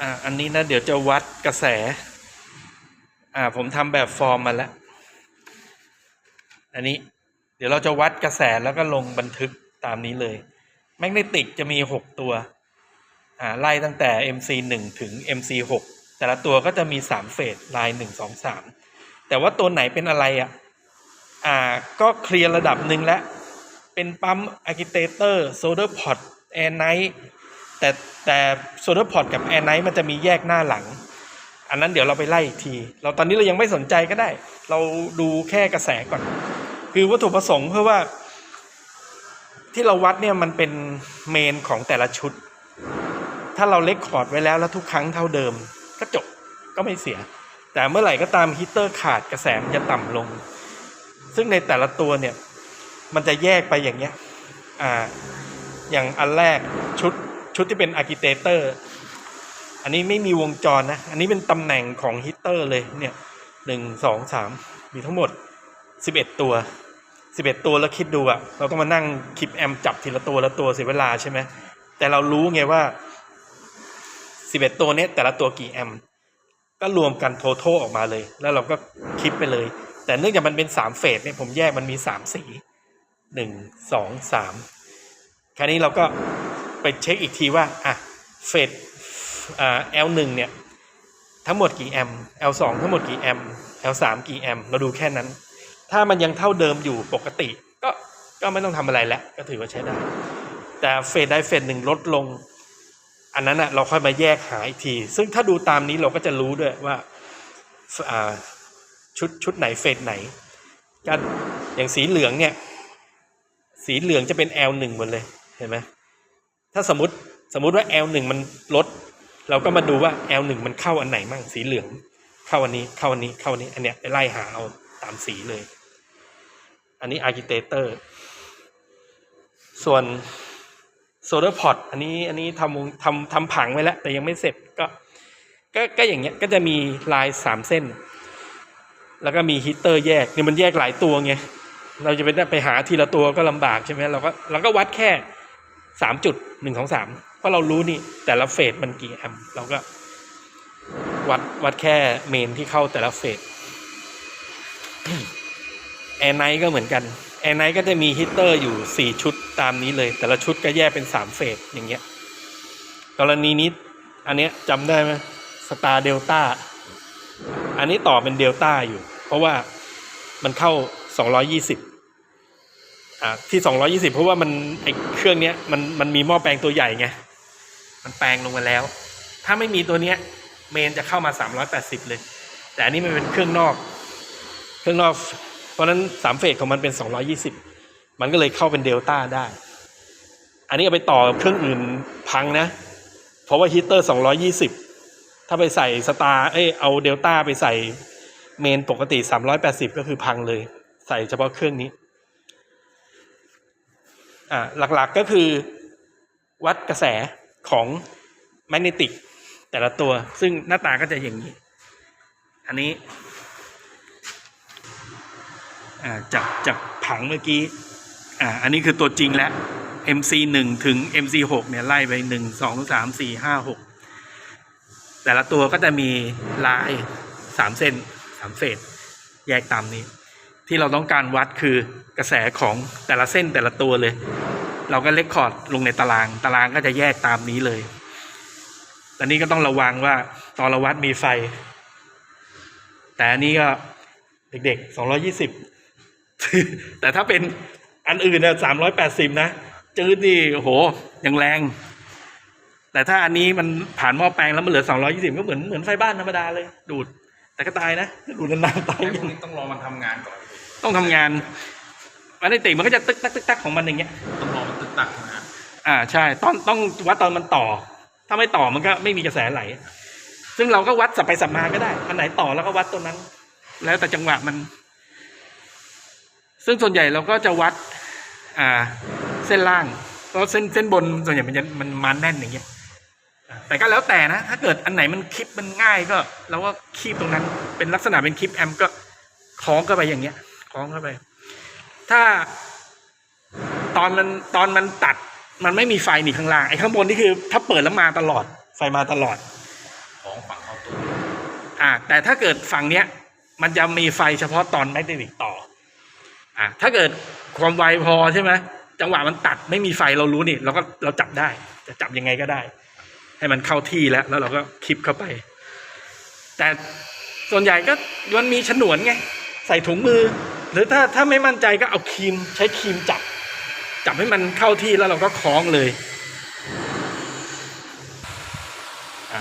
อ่าอันนี้นะเดี๋ยวจะวัดกระแส อ่าผมทำแบบฟอร์มมาแล้ว อันนี้เดี๋ยวเราจะวัดกระแสแล้วก็ลงบันทึกตามนี้เลย แมกเนติกจะมีหกตัว อ่าไล่ตั้งแต่ MC หนึ่งถึง MC หกแต่ละตัวก็จะมีสามเฟสลายหนึ่งสองสามแต่ว่าตัวไหนเป็นอะไรอะ อ่าก็เคลียร์ระดับหนึ่งแล้ว เป็นปั๊มอะกิเตเตอร์โซเดอร์พอตแอร์ไนท์ แต่แต่โซเดอร์พอร์ตกับแอร์ไนท์มันจะมีแยกหน้าหลัง อันนั้นเดี๋ยวเราไปไล่อีกที เราตอนนี้เรายังไม่สนใจก็ได้ เราดูแค่กระแสก่อน คือวัตถุประสงค์เพื่อว่า ที่เราวัดเนี่ยมันเป็นเมนของแต่ละชุด ถ้าเราเล็กคอร์ดไว้แล้วแล้วทุกครั้งเท่าเดิม ก็จบก็ไม่เสีย แต่เมื่อไหร่ก็ตามฮีเตอร์ขาดกระแสมันจะต่ำลง ซึ่งในแต่ละตัวเนี่ยมันจะแยกไปอย่างเงี้ยอ่าอย่างอันแรกชุด ชุดที่เป็นอะกิเตเตอร์อันนี้ไม่มีวงจรนะ อันนี้เป็นตำแหน่งของฮีตเตอร์เลยเนี่ยหนึ่งสองสามมีทั้งหมดสิบเอ็ดตัวสิบเอ็ดตัวแล้วคิดดูอะเราต้องมานั่งคลิปแอมจับทีละตัวละตัวเสียเวลาใช่ไหมแต่เรารู้ไงว่าสิบเอ็ดตัวเนี้ยแต่ละตัวกี่แอมป์ก็รวมกันโททออกมาเลย แล้วเราก็คลิปไปเลย แต่เนื่องจากมันเป็นสามเฟสเนี่ยผมแยกมันมีสามสีหนึ่งสองสามคราวนี้เราก็ ไปเช็คอีกทีว่าอะเฟสอ่า L หนึ่งเนี่ยทั้งหมดกี่แอมป์ L สองทั้งหมดกี่แอมป์ L สามกี่แอม เราดูแค่นั้น ถ้ามันยังเท่าเดิมอยู่ปกติ ก็ก็ไม่ต้องทำอะไรแล้ว ก็ถือว่าใช้ได้ แต่เฟสใดเฟสหนึ่งลดลง อันนั้นอะเราค่อยมาแยกหาอีกที ซึ่งถ้าดูตามนี้เราก็จะรู้ด้วยว่าชุดชุดไหนเฟสไหนกันอย่างสีเหลืองเนี่ย สีเหลืองจะเป็น L หนึ่งหมดเลย เห็นไหม ถ้าสมมติสมมติว่า L หนึ่งมันลด เราก็มาดูว่า L หนึ่งมันเข้าอันไหนมั่งสีเหลือง เข้าอันนี้เข้าอันนี้เข้าอันนี้ อันเนี้ยไปไล่หาเอาตามสีเลย อันนี้ Architator ส่วน Solar Pot อันนี้อันนี้ทำวงทำทำผังไว้แล้ว แต่ยังไม่เสร็จก็ก็ก็อย่างเงี้ยก็จะมีลายสามเส้น แล้วก็มีฮีเตอร์แยกเนี่ยมันแยกหลายตัวไงเราจะไปได้ไปหาทีละตัวก็ลำบากใช่ไหมเราก็เราก็วัดแค่ สามจุดหนึ่งสองสามเพราะเรารู้นี่แต่ละเฟสมันกี่แอมป์เราก็วัดวัดแค่เมนที่เข้าแต่ละเฟสแอร์ไนท์ก็เหมือนกันแอร์ไนท์ก็จะมีฮีตเตอร์อยู่สี่ชุดตามนี้เลย แต่ละชุดก็แยกเป็นสามเฟสอย่างเงี้ยกรณีนี้ อันเนี้ยจำได้ไหมสตาร์เดลต้าอันนี้ต่อเป็นเดลต้าอยู่ เพราะว่ามันเข้า 220 อ่าที่220เพราะว่ามันไอเครื่องเนี้ยมันมันมีหม้อแปลงตัวใหญ่ไงมันแปลงลงมาแล้ว ถ้าไม่มีตัวเนี้ย เมนจะเข้ามา380เลย แต่อันนี้มันเป็นเครื่องนอก เครื่องนอก เพราะนั้นสามเฟสของมันเป็น220มันก็เลยเข้าเป็นเดลต้าได้ อันนี้เอาไปต่อกับเครื่องอื่นพังนะ เพราะว่าฮีเตอร์220ถ้าไปใส่สตาร์เอ้ยเอาเดลต้าไปใส่เมนปกติ 380 ก็คือพังเลย ใส่เฉพาะเครื่องนี้ อ่าหลักๆก็คือวัดกระแสของแมกเนติกแต่ละตัว ซึ่งหน้าตาก็จะอย่างนี้ อันนี้จากจากผังเมื่อกี้อ่าอันนี้คือตัวจริงแล้ว MC หนึ่งถึง MC หกเนี่ยไล่ไปหนึ่งสองสามสี่ห้าหกแต่ละตัวก็จะมีลายสามเส้นสามเฟสแยกตามนี้ ที่เราต้องการวัดคือกระแสของแต่ละเส้นแต่ละตัวเลย เราก็เลคคอร์ดลงในตาราง ตารางก็จะแยกตามนี้เลยแต่นี้ก็ต้องระวังว่าตอนเราวัดมีไฟ แต่อันนี้ก็เด็กๆสองร้อยี่สิบแต่ถ้าเป็นอันอื่นเนี่ยสามร้อยแปดสิบนะ จืดนี่โอ้โหยังแรง แต่ถ้าอันนี้มันผ่านหม้อแปลงแล้วมันเหลือ220ก็เหมือนเหมือนไฟบ้านธรรมดาเลย ดูด แต่ก็ตายนะ ดูดนานๆตายอ้พวกนี้ต้องรอมันทำงานก่อน ต้องทำงานอันนี้ติมันก็จะตึกตักตึกตักของมันอย่างเงี้ย ต้องรอมันตึกตักนะอ่าใช่ต้องต้องวัดตอนมันต่อ ถ้าไม่ต่อมันก็ไม่มีกระแสไหล ซึ่งเราก็วัดสับไปสับมาก็ได้อันไหนต่อแล้วก็วัดตัวนั้น แล้วแต่จังหวะมัน ซึ่งส่วนใหญ่เราก็จะวัด อ่า เส้นล่างเพราะเส้นเส้นบนส่วนใหญ่มันจะมันมันแน่นอย่างเงี้ยอ่าแต่ก็แล้วแต่นะ ถ้าเกิดอันไหนมันคลิปมันง่ายก็เราก็คีบตรงนั้น เป็นลักษณะเป็นคลิปแอมก็คล้องเข้าไปอย่างเงี้ยคล้ องเข้าไป ถ้า ตอนมันตอนมันตัด มันไม่มีไฟนี่ข้างล่างไอ้ข้างบนนี่คือ ถ้าเปิดแล้วมาตลอด ไฟมาตลอด ของฝั่งเข้าตัวอ่า แต่ถ้าเกิดฝั่งเนี้ย มันจะมีไฟเฉพาะตอนแมกเนติกต่อ อ่าถ้าเกิดความไวพอใช่ไหมจังหวะมันตัดไม่มีไฟเรารู้นี่เราก็เราจับได้ จะจับยังไงก็ได้ ให้มันเข้าที่แล้ว แล้วเราก็คลิปเข้าไป แต่ส่วนใหญ่ก็มันมีฉนวนไง ใส่ถุงมือ หรือถ้าถ้าไม่มั่นใจก็เอาครีมใช้ครีมจับ จับให้มันเข้าที่แล้วเราก็คล้องเลยอะ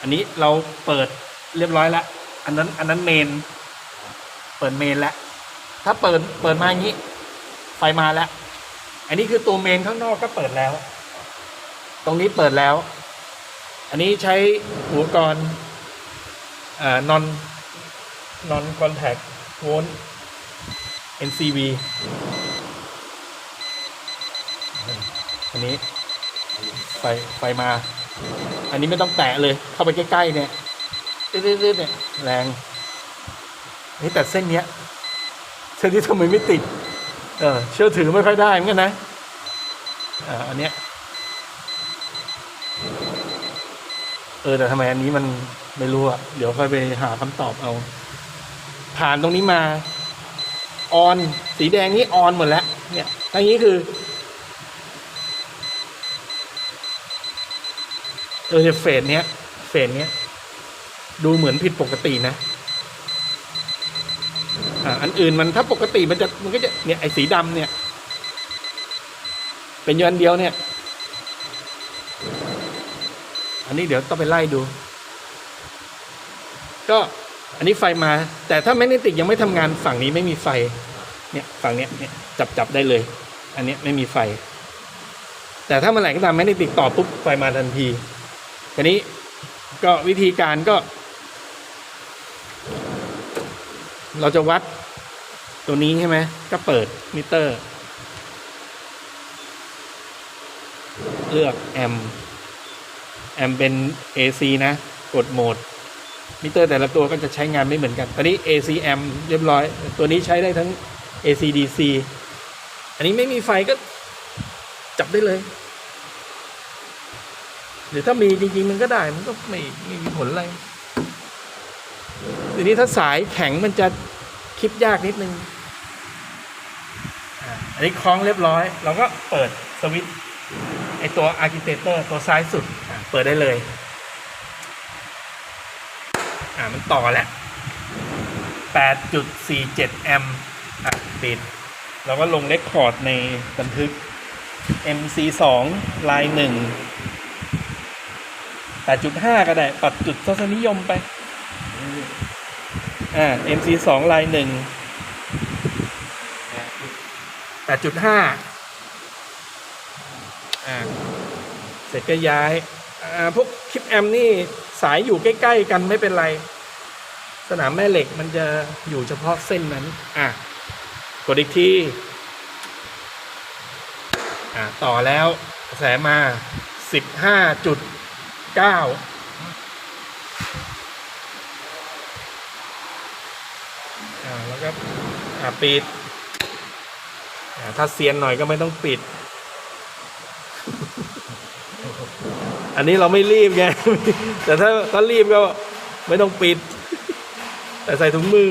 อันนี้เราเปิดเรียบร้อยแล้ว อันนั้นอันนั้นเมน เปิดเมนแล้ว ถ้าเปิดเปิดมาอย่างนี้ ไฟมาแล้ว อันนี้คือตัวเมนข้างนอกก็เปิดแล้ว ตรงนี้เปิดแล้ว อันนี้ใช้อุปกรณ์เอ่อ non non contact volt NCV อันนี้ไฟไฟมา อันนี้ไม่ต้องแตะเลย เข้าไปใกล้ๆเนี่ยรืดๆเนี่ยแรงนี่แต่เส้นเนี้ยเส้นที่ทำไมไม่ติด เออเชื่อถือไม่ค่อยได้เหมือนกันนะอ่าอันเนี้ยเออแต่ทำไมอันนี้มันไม่รู้อะเดี๋ยวค่อยไปหาคำตอบเอา ผ่านตรงนี้มา ออน สีแดงนี่ออนหมดแล้ว เนี่ยอันนี้คือเออเนี่ยเฟสเนี้ยเฟสเนี้ย ดูเหมือนผิดปกตินะอ่าอันอื่นมันถ้าปกติมันจะมันก็จะเนี่ยไอ้สีดำเนี่ย เป็นอยอันเดียวเนี่ย อันนี้เดี๋ยวต้องไปไล่ดู ก็ อันนี้ไฟมา แต่ถ้าแมกเนติกยังไม่ทำงานฝั่งนี้ไม่มีไฟ เนี่ยฝั่งเนี้ยเนี่ยจับจับได้เลย อันเนี้ยไม่มีไฟ แต่ถ้าเมื่อไหร่ก็ตามแมกเนติกต่อปุ๊บไฟมาทันทีทีนี้ก็วิธีการก็ เราจะวัดตัวนี้ใช่ไหมก็เปิดมิเตอร์ เลือกแอมแอมเป็น AC นะ กดโหมด มิเตอร์แต่ละตัวก็จะใช้งานไม่เหมือนกัน ตอนนี้ AC แอมเรียบร้อย ตัวนี้ใช้ได้ทั้ง AC DC อันนี้ไม่มีไฟก็จับได้เลย หรือถ้ามีจริง ๆ มันก็ได้ มันก็ไม่ไม่มีผลอะไรทีนี้ถ้าสายแข็งมันจะคลิปยากนิดนึง อันนี้คล้องเรียบร้อย เราก็เปิดสวิตช์ไอตัวอาร์กิเตเตอร์ตัวซ้ายสุด เปิดได้เลย มันต่อแล้ว8.47 แอมป์อะปิด เราก็ลงเลคคอร์ดในบันทึก MC2 ลายหนึ่ง8.5 ก็ได้ปรับจุดทศนิยมไป อ่า MC2 ลายหนึ่ง8.5 อ่า เสร็จก็ย้าย อ่า พวกคลิปแอมนี่สายอยู่ใกล้ ๆ กันไม่เป็นไร สนามแม่เหล็กมันจะอยู่เฉพาะเส้นนั้น อะ กดอีกที อ่าต่อแล้วกระแสมา15.9อ่าแล้วก็อ่าปิด อ่าถ้าเซียนหน่อยก็ไม่ต้องปิด อันนี้เราไม่รีบไง แต่ถ้าถ้ารีบก็ไม่ต้องปิด แต่ใส่ถุงมือ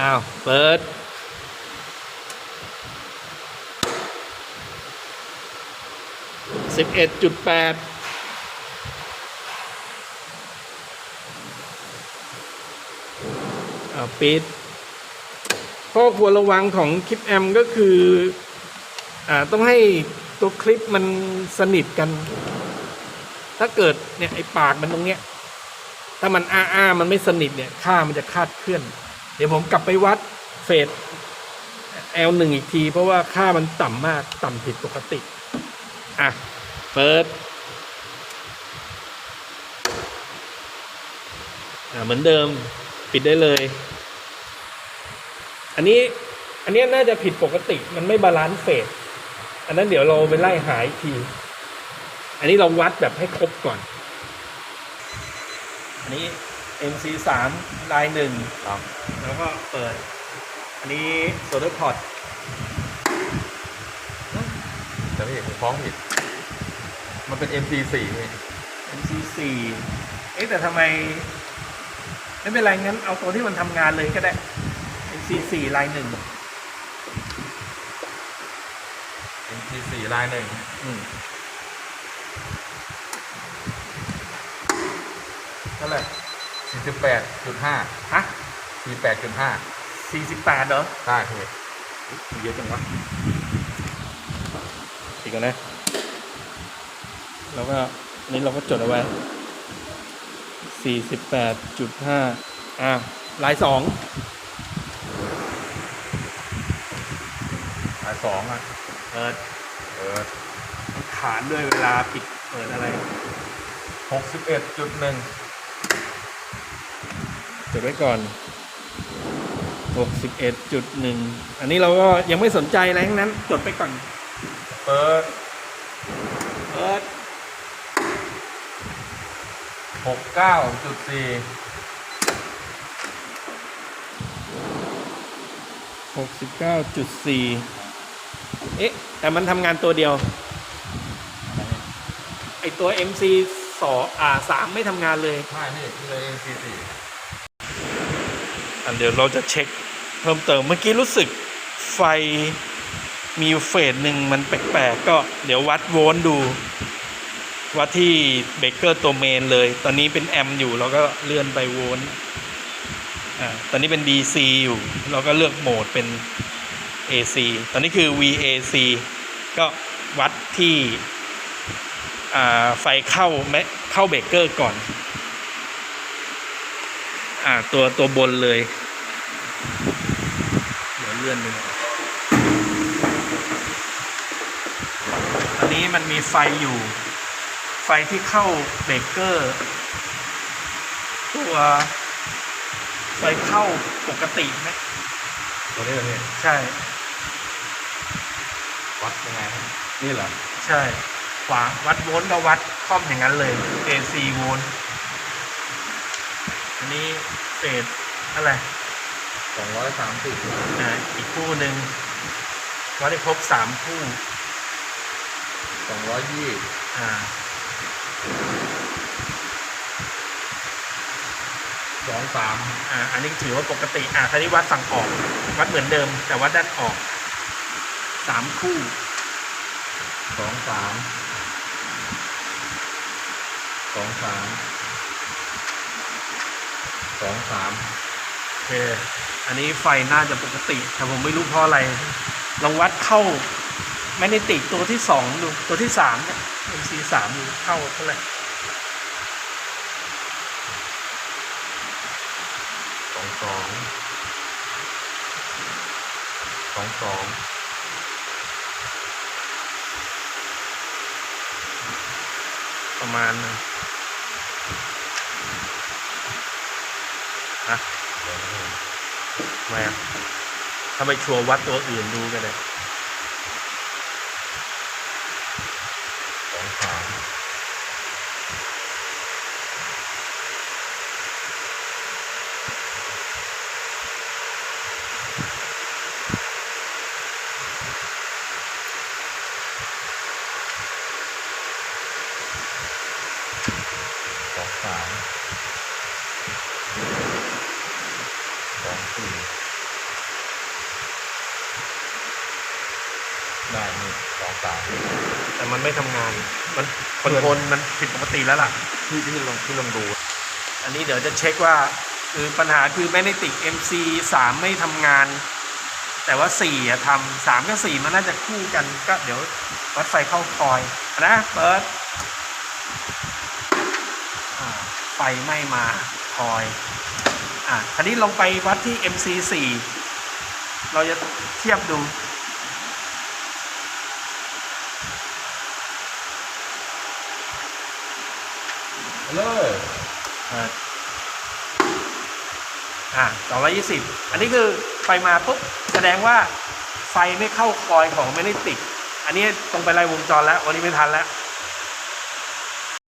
อ้าว เปิด สิบเอ็ดจุดแปดอ่าปิด ข้อควรระวังของคลิปแอมก็คืออ่าต้องให้ตัวคลิปมันสนิทกัน ถ้าเกิดเนี่ยไอปากมันตรงเนี้ย ถ้ามันอ้าอ้ามันไม่สนิทเนี่ยค่ามันจะคาดเคลื่อน เดี๋ยวผมกลับไปวัดเฟส L หนึ่งอีกที เพราะว่าค่ามันต่ำมากต่ำผิดปกติ อะเปิดอ่าเหมือนเดิมปิดได้เลย อันนี้อันนี้น่าจะผิดปกติมันไม่บาลานซ์เฟส อันนั้นเดี๋ยวเราไปไล่หาอีกที อันนี้เราวัดแบบให้ครบก่อน อันนี้ MC สามลายหนึ่งครับแล้วก็เปิด อันนี้โซลาร์พอร์ตแต่พี่ผมฟ้องผิด มันเป็น MC4 พี่ MC4 เอ๊ะแต่ทำไม ไม่เป็นไรงั้นเอาตัวที่มันทำงานเลยก็ได้ MC4 ลายหนึ่ง MC4 ลายหนึ่งอืม เท่าไหร่48.5ฮะ48.5 48เหรอได้พี่เยอะจังวะอีกแล้วนะแล้วก็อันนี้เราก็จดเอาไว้48.5อ่าลายสองลายสองอะเปิดเออขานด้วยเวลาปิดเปิดอะไร61.1จด ไว้ก่อน 61.1 อันนี้เราก็ยังไม่สนใจอะไรทั้งนั้น จดไปก่อน เปิด เปิด 69.4 69.4 เอ๊ะ แต่มันทำงานตัวเดียว ไอตัว MC สออ่าสามไม่ทำงานเลย ไม่พี่นี่เลย MC4 อัน เดี๋ยวเราจะเช็คเพิ่มเติมเมื่อกี้รู้สึกไฟมีเฟสหนึ่งมันแปลกๆก็เดี๋ยววัดโวลต์ดู วัดที่เบเกอร์ตัวเมนเลย ตอนนี้เป็นแอมป์อยู่เราก็เลื่อนไปโวลต์อ่าตอนนี้เป็น DC อยู่ เราก็เลือกโหมดเป็น AC ตอนนี้คือ VAC ก็วัดที่อ่าไฟเข้าแมเข้าเบเกอร์ก่อน อ่าตัวตัวบนเลย เดี๋ยวเลื่อนดูหน่อยตอนนี้มันมีไฟอยู่ ไฟที่เข้าเบรกเกอร์ ตัวไฟเข้าปกติไหมตัวนี้เหรอพี่ใช่ วัดยังไงครับนี่เหรอ ใช่ขวาวัดโวลต์ก็วัดค่อมอย่างนั้นเลย AC โวลต์อั นนี้เศษอะไร230อ่าอีกคู่หนึ่งวัดได้ครบสามคู่220อ่า23อ่า อันนี้ถือว่าปกติอ่าท่านี้วัดฝั่งออก วัดเหมือนเดิม แต่วัดด้านออกสามคู่สองสามสองสาม สองสามโอเค อันนี้ไฟน่าจะปกติ แต่ผมไม่รู้เพราะอะไร ลองวัดเข้าแมกเนติกตัวที่สองดูตัวที่สามเนี่ย MC สามดูเข้าเท่าไหร่สองสองสองสองประมาณนะ ฮะทำไมอะถ้าไปชัวร์วัดตัวอื่นดูกันเลย สองสาม สองสาม สองสี่ได้นี่สองสามแต่มันไม่ทำงาน มันคอนโทรลมันผิดปกติแล้วล่ะ ที่ที่ลองที่ลองดู อันนี้เดี๋ยวจะเช็คว่าคือปัญหาคือแมกเนติก MC สามไม่ทำงาน แต่ว่าสี่อะทำสามกับสี่มันน่าจะคู่กันก็เดี๋ยววัดไฟเข้าคอยนะเปิดอ่าไฟไม่มาคอย อะคันนี้ลงไปวัดที่ MC สี่เราจะเทียบดู เลยอ่าอ่าสองร้อยี่สิบอันนี้คือไฟมาปุ๊บ แสดงว่าไฟไม่เข้าคอยของไม่ได้ติด อันนี้ตรงไปไล่วงจรแล้ว วันนี้ไม่ทันแล้ว